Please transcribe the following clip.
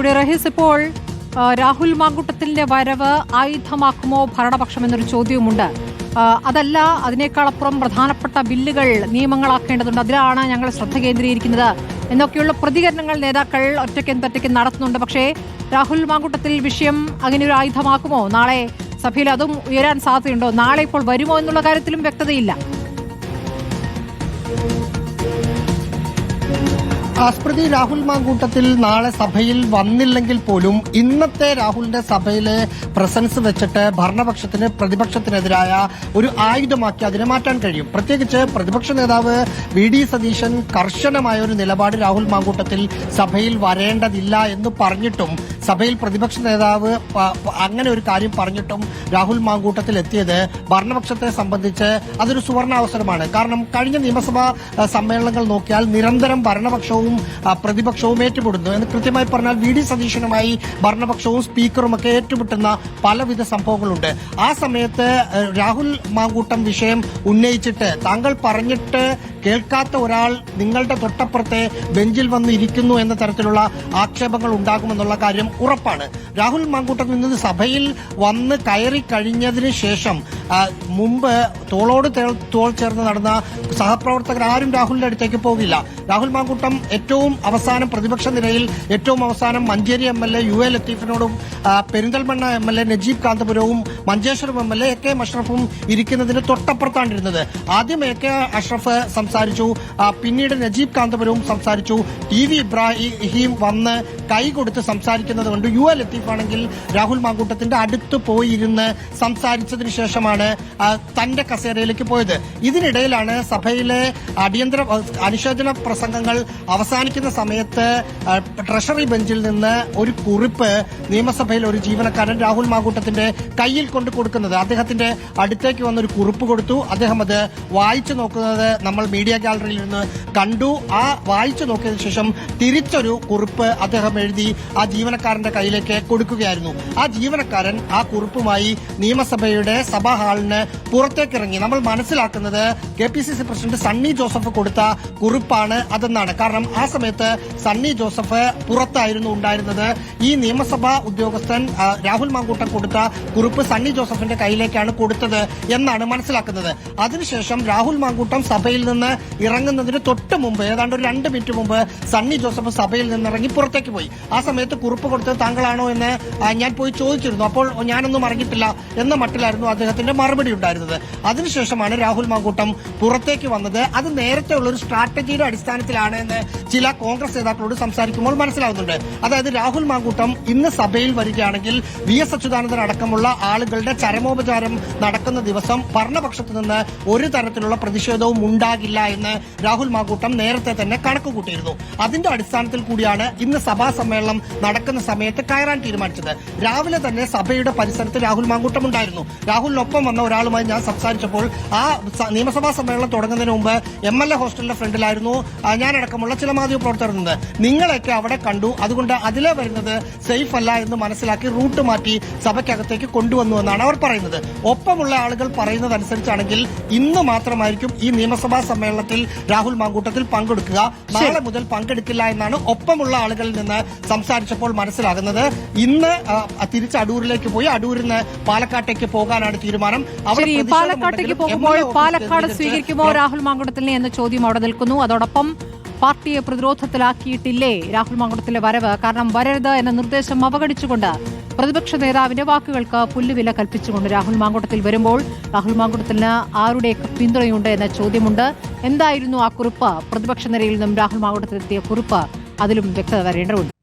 കൂടി റഹീസ് ഇപ്പോൾ രാഹുൽ മാങ്കുട്ടത്തിന്റെ വരവ് ആയുധമാക്കുമോ ഭരണപക്ഷം എന്നൊരു ചോദ്യവുമുണ്ട്. അതല്ല അതിനേക്കാളപ്പുറം പ്രധാനപ്പെട്ട ബില്ലുകൾ നിയമങ്ങളാക്കേണ്ടതുണ്ട്. അതിലാണ് ഞങ്ങൾ ശ്രദ്ധ കേന്ദ്രീകരിക്കുന്നത്. എന്നൊക്കെയുള്ള പ്രതികരണങ്ങൾ നേതാക്കൾ ഒറ്റയ്ക്കും തെറ്റയ്ക്കും നടത്തുന്നുണ്ട്. പക്ഷേ രാഹുൽ മാങ്കുട്ടത്തിൽ വിഷയം അങ്ങനെ ഒരു ആയുധമാക്കുമോ? നാളെ സഭയിൽ അതും ഉയരാൻ സാധ്യതയുണ്ടോ? നാളെ ഇപ്പോൾ വരുമോ എന്നുള്ള കാര്യത്തിലും വ്യക്തതയില്ല. ആസ്മൃതി രാഹുൽ മാങ്കൂട്ടത്തിൽ നാളെ സഭയിൽ വന്നില്ലെങ്കിൽ പോലും ഇന്നത്തെ രാഹുലിന്റെ സഭയിലെ പ്രസൻസ് വെച്ചിട്ട് ഭരണപക്ഷത്തിന് പ്രതിപക്ഷത്തിനെതിരായ ഒരു ആയുധമാക്കി അതിനെ മാറ്റാൻ കഴിയും. പ്രത്യേകിച്ച് പ്രതിപക്ഷ നേതാവ് വി ഡി സതീശൻ കർശനമായ ഒരു നിലപാട് രാഹുൽ മാങ്കൂട്ടത്തിൽ സഭയിൽ വരേണ്ടതില്ല എന്ന് പറഞ്ഞിട്ടും സഭയിൽ പ്രതിപക്ഷ നേതാവ് അങ്ങനെ ഒരു കാര്യം പറഞ്ഞിട്ടും രാഹുൽ മാങ്കൂട്ടത്തിൽ എത്തിയത് ഭരണപക്ഷത്തെ സംബന്ധിച്ച് അതൊരു സുവർണാവസരമാണ് കാരണം കഴിഞ്ഞ നിയമസഭാ സമ്മേളനങ്ങൾ നോക്കിയാൽ നിരന്തരം ഭരണപക്ഷവും പ്രതിപക്ഷവും ഏറ്റുമുട്ടുന്നു. എന്ന് കൃത്യമായി പറഞ്ഞാൽ വി ഡി സതീശനുമായി ഭരണപക്ഷവും സ്പീക്കറും ഒക്കെ ഏറ്റുമുട്ടുന്ന പലവിധ സംഭവങ്ങളുണ്ട്. ആ സമയത്ത് രാഹുൽ മാങ്കൂട്ടം വിഷയം ഉന്നയിച്ചിട്ട് താങ്കൾ പറഞ്ഞിട്ട് കേൾക്കാത്ത ഒരാൾ നിങ്ങളുടെ തൊട്ടപ്പുറത്തെ ബെഞ്ചിൽ വന്ന് ഇരിക്കുന്നു എന്ന തരത്തിലുള്ള ആക്ഷേപങ്ങൾ ഉണ്ടാകുമെന്നുള്ള കാര്യം ഉറപ്പാണ്. രാഹുൽ മാങ്കൂട്ടത്തിൽ നിന്ന് സഭയിൽ വന്ന് കയറി കഴിഞ്ഞതിന് ശേഷം മുമ്പ് തോളോട് തോൾ ചേർന്ന് നടന്ന സഹപ്രവർത്തകർ ആരും രാഹുലിന്റെ അടുത്തേക്ക് പോകില്ല. രാഹുൽ മാങ്കൂട്ടം ഏറ്റവും അവസാനം പ്രതിപക്ഷ നിരയിൽ ഏറ്റവും അവസാനം Manjeri M L A U A ലത്തീഫിനോടും Perinthalmanna M L A Najeeb കാന്തപുരവും Manjeshwaram M L A K അഷ്റഫും ഇരിക്കുന്നതിന് തൊട്ടപ്പുറത്താണ്ടിരുന്നത് ആദ്യം എ കെ അഷ്റഫ് സംസാരിച്ചു പിന്നീട് നജീബ് കാന്തപുരവും സംസാരിച്ചു. ടി വി ഇബ്രാഹിം വന്ന് കൈ കൊടുത്ത് സംസാരിക്കുന്നത് കൊണ്ട്. യു എ ലത്തീഫ് ആണെങ്കിൽ രാഹുൽ മാങ്കൂട്ടത്തിന്റെ അടുത്ത് പോയിരുന്ന് സംസാരിച്ചതിന് ശേഷമാണ് ആ, തന്റെ ഏരിയയിലേക്ക് പോയത്. ഇതിനിടയിലാണ് സഭയിലെ അടിയന്തര അനുശോചന പ്രസംഗങ്ങൾ അവസാനിക്കുന്ന സമയത്ത് ട്രഷറി ബെഞ്ചിൽ നിന്ന് ഒരു കുറിപ്പ് നിയമസഭയിൽ ഒരു ജീവനക്കാരൻ രാഹുൽ മാങ്കൂട്ടത്തിന്റെ കയ്യിൽ കൊണ്ട് കൊടുക്കുന്നത്. അദ്ദേഹത്തിന്റെ അടുത്തേക്ക് വന്ന ഒരു കുറിപ്പ് കൊടുത്തു. അദ്ദേഹം അത് വായിച്ചു നോക്കുന്നത് നമ്മൾ മീഡിയ ഗാലറിയിൽ നിന്ന് കണ്ടു. ആ വായിച്ചു നോക്കിയതിനു ശേഷം തിരിച്ചൊരു കുറിപ്പ് അദ്ദേഹം എഴുതി ആ ജീവനക്കാരന്റെ കയ്യിലേക്ക് കൊടുക്കുകയായിരുന്നു. ആ ജീവനക്കാരൻ ആ കുറിപ്പുമായി നിയമസഭയുടെ സഭാ ഹാളിന് പുറത്തേക്കിറങ്ങി നമ്മൾ മനസ്സിലാക്കുന്നത് K P C C president Sunny Joseph കൊടുത്ത കുറിപ്പാണ് അതെന്നാണ്. കാരണം ആ സമയത്ത് സണ്ണി ജോസഫ് പുറത്തായിരുന്നു ഉണ്ടായിരുന്നത്. ഈ നിയമസഭാ ഉദ്യോഗസ്ഥൻ രാഹുൽ മാങ്കൂട്ടം കൊടുത്ത കുറിപ്പ് സണ്ണി ജോസഫിന്റെ കയ്യിലേക്കാണ് കൊടുത്തത് എന്നാണ് മനസ്സിലാക്കുന്നത്. അതിനുശേഷം രാഹുൽ മാങ്കൂട്ടം സഭയിൽ നിന്ന് ഇറങ്ങുന്നതിന് തൊട്ട് മുമ്പ് ഏതാണ്ട് ഒരു രണ്ട് മിനിറ്റ് മുമ്പ് സണ്ണി ജോസഫ് സഭയിൽ നിന്ന് ഇറങ്ങി പുറത്തേക്ക് പോയി. ആ സമയത്ത് കുറിപ്പ് കൊടുത്തത് താങ്കളാണോ എന്ന് ഞാൻ പോയി ചോദിച്ചിരുന്നു. അപ്പോൾ ഞാനൊന്നും അറിഞ്ഞിട്ടില്ല എന്ന മട്ടിലായിരുന്നു അദ്ദേഹത്തിന്റെ മറുപടി ഉണ്ടായിരുന്നത്. അതിനുശേഷമാണ് രാഹുൽ മാങ്കൂട്ടം പുറത്തേക്ക് വന്നത്. അത് നേരത്തെ ഉള്ള ഒരു സ്ട്രാറ്റജിയുടെ അടിസ്ഥാനത്തിലാണ് എന്ന് ചില കോൺഗ്രസ് നേതാക്കളോട് സംസാരിക്കുമ്പോൾ മനസ്സിലാവുന്നുണ്ട്. അതായത് രാഹുൽ മാങ്കൂട്ടം ഇന്ന് സഭയിൽ വരികയാണെങ്കിൽ വി എസ് അച്യുതാനന്ദൻ അടക്കമുള്ള ആളുകളുടെ ചരമോപചാരം നടക്കുന്ന ദിവസം ഭരണപക്ഷത്ത് നിന്ന് ഒരു തരത്തിലുള്ള പ്രതിഷേധവും ഉണ്ടാകില്ല എന്ന് രാഹുൽ മാങ്കൂട്ടം നേരത്തെ തന്നെ കണക്ക് കൂട്ടിയിരുന്നു അതിന്റെ അടിസ്ഥാനത്തിൽ കൂടിയാണ് ഇന്ന് സഭാ സമ്മേളനം നടക്കുന്ന സമയത്ത് കയറാൻ തീരുമാനിച്ചത്. രാവിലെ തന്നെ സഭയുടെ പരിസരത്ത് രാഹുൽ മാങ്കൂട്ടം ഉണ്ടായിരുന്നു. രാഹുലിനൊപ്പം വന്ന ഒരാളുമായി ഞാൻ സംസാരിച്ചപ്പോൾ ആ നിയമസഭാ സമ്മേളനം തുടങ്ങുന്നതിന് മുമ്പ് എം എൽ എ ഹോസ്റ്റലിന്റെ ഫ്രണ്ടിലായിരുന്നു. ഞാൻ ഞാനടക്കമുള്ള ചില മാധ്യമ പ്രവർത്തകർ നിങ്ങളൊക്കെ അവിടെ കണ്ടു. അതുകൊണ്ട് അതിലെ വരുന്നത് സേഫ് അല്ല എന്ന് മനസ്സിലാക്കി റൂട്ട് മാറ്റി സഭയ്ക്കകത്തേക്ക് കൊണ്ടുവന്നു എന്നാണ് അവർ പറയുന്നത്. ഒപ്പമുള്ള ആളുകൾ പറയുന്നത് അനുസരിച്ചാണെങ്കിൽ ഇന്ന് മാത്രമായിരിക്കും ഈ നിയമസഭാ സമ്മേളനത്തിൽ രാഹുൽ മാങ്കൂട്ടത്തിൽ പങ്കെടുക്കുക. നാളെ മുതൽ പങ്കെടുക്കില്ല എന്നാണ് ഒപ്പമുള്ള ആളുകളിൽ നിന്ന് സംസാരിച്ചപ്പോൾ മനസ്സിലാകുന്നത്. ഇന്ന് തിരിച്ച് അടൂരിലേക്ക് പോയി. അടൂരിൽ നിന്ന് പാലക്കാട്ടേക്ക് പോകാനാണ് തീരുമാനം. അവിടെ പാലക്കാട്ടേക്ക് പോകുമ്പോൾ പാലക്കാട് സ്വീകരിക്കുമോ രാഹുൽ മാങ്കുടത്തിലെ എന്ന ചോദ്യം അവിടെ നിൽക്കുന്നു. അതോടൊപ്പം പാർട്ടിയെ പ്രതിരോധത്തിലാക്കിയിട്ടില്ലേ രാഹുൽ മാങ്കുടത്തിലെ വരവ്? കാരണം വരരുത് എന്ന നിർദ്ദേശം അവഗണിച്ചുകൊണ്ട് പ്രതിപക്ഷ നേതാവിന്റെ വാക്കുകൾക്ക് പുല്ലുവില കൽപ്പിച്ചുകൊണ്ട് രാഹുൽ മാങ്കുടത്തിൽ വരുമ്പോൾ രാഹുൽ മാങ്കുടത്തിന് ആരുടെ പിന്തുണയുണ്ട് എന്ന ചോദ്യമുണ്ട്. എന്തായിരുന്നു ആ കുറിപ്പ്? പ്രതിപക്ഷ നിരയിൽ നിന്നും രാഹുൽ മാങ്കുടത്തിലെത്തിയ കുറിപ്പ് അതിലും വ്യക്തത വരേണ്ടതുണ്ട്.